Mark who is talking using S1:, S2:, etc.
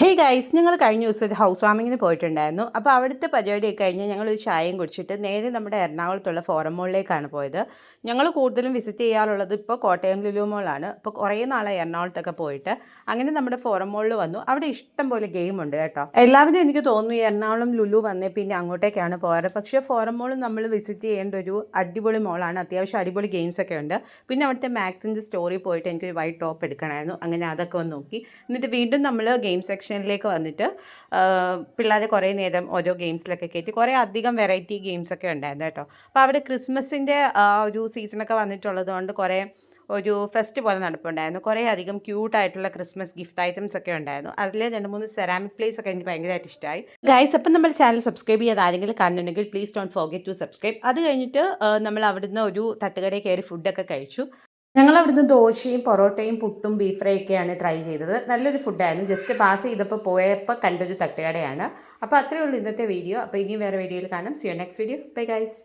S1: Hey guys ഞങ്ങൾ കഴിഞ്ഞ ദിവസം ഒരു ഹൗസ് വാമിങ്ങിന് പോയിട്ടുണ്ടായിരുന്നു. അപ്പോൾ അവിടുത്തെ പരിപാടിയൊക്കെ കഴിഞ്ഞ് ഞങ്ങൾ ഒരു ചായയും കുടിച്ചിട്ട് നേരെ നമ്മുടെ എറണാകുളത്തുള്ള ഫോറം മോളിലേക്കാണ് പോയത്. ഞങ്ങൾ കൂടുതലും വിസിറ്റ് ചെയ്യാറുള്ളത് ഇപ്പോൾ കോട്ടയം ലുലു മോളാണ് ഇപ്പോൾ കുറേ നാളായി എറണാകുളത്തൊക്കെ പോയിട്ട്. അങ്ങനെ നമ്മുടെ ഫോറം മോളിൽ വന്നു. അവിടെ ഇഷ്ടം പോലെ ഗെയിം ഉണ്ട് കേട്ടോ. എല്ലാവരും എനിക്ക് തോന്നുന്നു എറണാകുളം ലുലു വന്നേ പിന്നെ അങ്ങോട്ടേക്കാണ് പോകാറ്. പക്ഷേ ഫോറം മോൾ നമ്മൾ വിസിറ്റ് ചെയ്യേണ്ട ഒരു അടിപൊളി മോളാണ് അത്യാവശ്യം അടിപൊളി ഗെയിംസ് ഒക്കെ ഉണ്ട്. പിന്നെ അവിടുത്തെ മാക്സിന്റെ സ്റ്റോറി പോയിട്ട് എനിക്കൊരു വൈറ്റ് ടോപ്പ് എടുക്കണമായിരുന്നു. അങ്ങനെ അതൊക്കെ ഒന്ന് നോക്കി. എന്നിട്ട് വീണ്ടും നമ്മൾ ഗെയിം സെക്ഷനിലേക്ക് വന്നിട്ട് പിള്ളേർ കുറേ നേരം ഓരോ ഗെയിംസിലൊക്കെ കയറ്റി കുറേ അധികം വെറൈറ്റി ഗെയിംസൊക്കെ ഉണ്ടായിരുന്നു കേട്ടോ. അപ്പോൾ അവിടെ ക്രിസ്മസിന്റെ ആ ഒരു സീസണൊക്കെ വന്നിട്ടുള്ളത് കൊണ്ട് കുറേ ഒരു ഫെസ്റ്റ് പോലെ നടപ്പുണ്ടായിരുന്നു. കുറേ അധികം ക്യൂട്ടായിട്ടുള്ള ക്രിസ്മസ് ഗിഫ്റ്റ് ഐറ്റംസ് ഒക്കെ ഉണ്ടായിരുന്നു. അതിൽ രണ്ട് മൂന്ന് സെറാമിക് പ്ലേസ് ഒക്കെ എനിക്ക് ഭയങ്കരമായിട്ട് ഇഷ്ടമായി ഗൈസ് അപ്പം നമ്മൾ ചാനൽ സബ്സ്ക്രൈബ് ചെയ്യാതെ ആരെങ്കിലും കാണുന്നുണ്ടെങ്കിൽ please don't forget to subscribe അത് കഴിഞ്ഞിട്ട് നമ്മൾ അവിടുന്ന് ഒരു തട്ടുകടയിൽ കയറി ഫുഡൊക്കെ കഴിച്ചു. ഞങ്ങൾ അവിടുന്ന് ദോശയും പൊറോട്ടയും പുട്ടും ബീഫ് ഫ്രൈ ഒക്കെയാണ് ട്രൈ ചെയ്തത്. നല്ലൊരു ഫുഡായിരുന്നു ജസ്റ്റ് പാസ് ചെയ്തപ്പോൾ പോയപ്പോൾ കണ്ടൊരു തട്ടുകടയാണ്. അപ്പോൾ അത്രയേ ഉള്ളൂ ഇന്നത്തെ വീഡിയോ അപ്പോൾ ഇനിയും വേറെ വീഡിയോയിൽ കാണാം. സിയോ നെക്സ്റ്റ് വീഡിയോ ബൈ ഗൈസ്